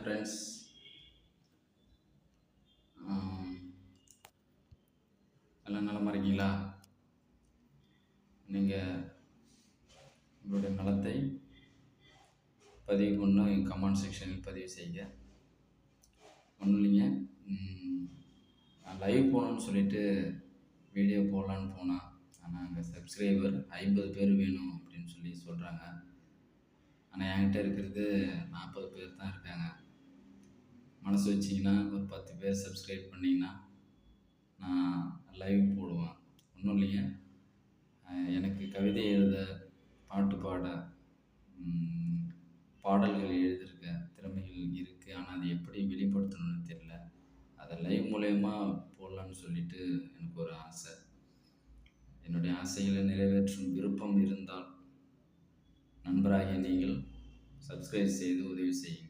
Friends um, எல்லாம் நலமாக இருக்கீங்களா நீங்கள் உங்களுடைய நலத்தை பதிவு பண்ண கமெண்ட் செக்ஷனில் பதிவு செய்யுங்க ஒன்றும் இல்லைங்க. நான் லைவ் போகணுன்னு சொல்லிட்டு வீடியோ போடலான்னு போனேன் ஆனால் அங்கே சப்ஸ்கிரைபர் ஐம்பது பேர் வேணும் அப்படின்னு சொல்லி சொல்கிறாங்க ஆனால் என்கிட்ட இருக்கிறது நாற்பது பேர் தான் இருக்குது மனசு வச்சிங்கன்னா ஒரு பத்து பேர் சப்ஸ்கிரைப் பண்ணிங்கன்னா நான் லைவ் போடுவேன். ஒன்றும் இல்லைங்க. எனக்கு கவிதை எழுத பாட்டு பாட பாடல்கள் எழுதியிருக்க திறமைகள் இருக்குது ஆனால் அது எப்படி வெளிப்படுத்தணும்னு தெரியல. அதை லைவ் மூலயமா போடலான்னு சொல்லிட்டு எனக்கு ஒரு ஆசை. என்னுடைய ஆசைகளை நிறைவேற்றும் விருப்பம் இருந்தால் நண்பராகிய நீங்கள் சப்ஸ்கிரைப் செய்து உதவி செய்யுங்கள்.